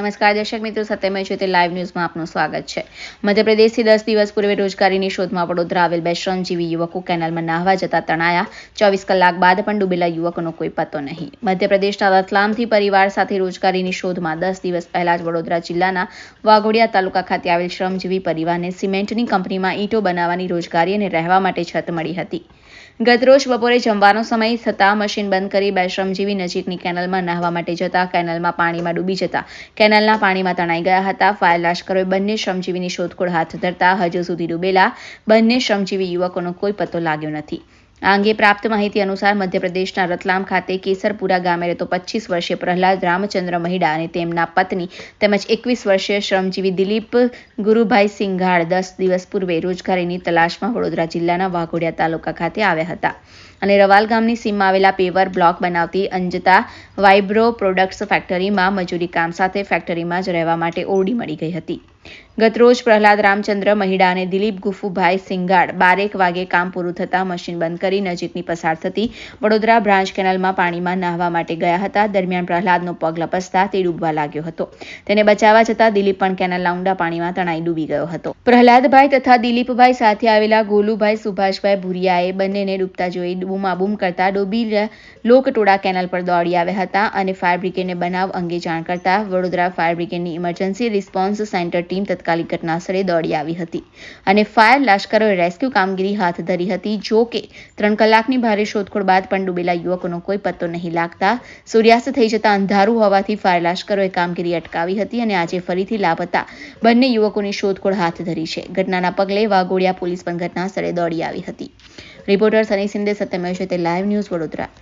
નમસ્કાર દર્શક મિત્રો સત્યમય છે તે લાઈવ ન્યૂઝમાં આપનું સ્વાગત છે. મધ્યપ્રદેશથી દસ દિવસ પૂર્વે રોજગારીની શોધમાં વડોદરા આવેલ બે શ્રમજીવી યુવકો કેનાલમાં નાહવા જતા તણાયા. ચોવીસ કલાક બાદ પણ ડૂબેલા યુવકોનો કોઈ પત્તો નહીં. મધ્યપ્રદેશના રતલામથી પરિવાર સાથે રોજગારીની શોધમાં દસ દિવસ પહેલા જ વડોદરા જિલ્લાના વાઘોડિયા તાલુકા ખાતે આવેલ શ્રમજીવી પરિવારને સિમેન્ટની કંપનીમાં ઈંટો બનાવવાની રોજગારી અને રહેવા માટે છત મળી હતી. ગતરોજ બપોરે જમવાનો સમય થતાં મશીન બંધ કરી બે શ્રમજીવી નજીકની કેનલમાં નાહવા માટે જતા કેનલમાં પાણીમાં ડૂબી જતા. કેનલના પાણીમાં તણાઈ ગયા હતા. ફાયર લાશ્કરોએ બંને શ્રમજીવીની શોધખોળ હાથ ધરતા હજુ સુધી ડૂબેલા બંને શ્રમજીવી યુવકોનો કોઈ પત્તો લાગ્યો નથી. આ અંગે પ્રાપ્ત માહિતી અનુસાર મધ્યપ્રદેશના રતલામ ખાતે કેસરપુરા ગામે રહેતો પચીસ વર્ષીય પ્રહલાદ રામચંદ્ર મહિડા અને તેમના પત્ની તેમજ એકવીસ વર્ષીય શ્રમજીવી દિલીપ ગુરુભાઈ સિંઘાડ દસ દિવસ પૂર્વે રોજગારીની તલાશમાં વડોદરા જિલ્લાના વાઘોડિયા તાલુકા ખાતે આવ્યા હતા. અને રવાલ ગામની સીમમાં આવેલા પેવર બ્લોક બનાવતી અંજતા વાઇબ્રો પ્રોડક્ટ્સ ફેક્ટરીમાં મજૂરી કામ સાથે ફેક્ટરીમાં જ રહેવા માટે ઓરડી મળી ગઈ હતી. ગતરોજ પ્રહલાદ રામચંદ્ર મહિડા અને દિલીપ ગુફુભાઈ સિંગાડ બારેક વાગે કામ પૂરું થતાં મશીન બંધ કરી નજીકની પસાર થતી વડોદરા બ્રાન્ચ કેનાલમાં પાણીમાં નાહવા માટે ગયા હતા. દરમિયાન પ્રહલાદનો પગ લપસતા તે ડૂબવા લાગ્યો હતો. તેને બચાવવા જતાં દિલીપ પણ કેનાલના ઊંડા પાણીમાં તણાઈ ડૂબી ગયો હતો. પ્રહલાદભાઈ તથા દિલીપભાઈ સાથે આવેલા ગોલુભાઈ સુભાષભાઈ ભુરિયાએ બંનેને ડૂબતા જોઈ બૂમાબૂમ કરતા ડૂબી લોકટોળા કેનલ પર દોડી આવ્યા હતા અને ફાયર બ્રિગેડને બનાવ અંગે જાણ કરતા વડોદરા ફાયર બ્રિગેડની ઇમરજન્સી રિસ્પોન્સ સેન્ટર ટીમ તત્કાલિક ઘટનાસ્થળે દોડી આવી હતી અને ફાયર લાશ્કરોએ રેસ્ક્યુ કામગીરી હાથ ધરી હતી. જો કે, ત્રણ કલાકની ભારે શોધખોળ બાદ પણ ડૂબેલા યુવકોનો કોઈ પત્તો નહીં લાગતા સૂર્યાસ્ત થઈ જતા અંધારું હોવાથી ફાયર લાશ્કરોએ કામગીરી અટકાવી હતી અને આજે ફરીથી લાપતા બંને યુવકોની શોધખોળ હાથ ધરી છે. ઘટનાના પગલે વાઘોડિયા પોલીસ પણ ઘટનાસ્થળે દોડી આવી હતી. રિપોર્ટર સની સિંદે સત્યમેવ છે તે લાઈવ ન્યૂઝ વડોદરા.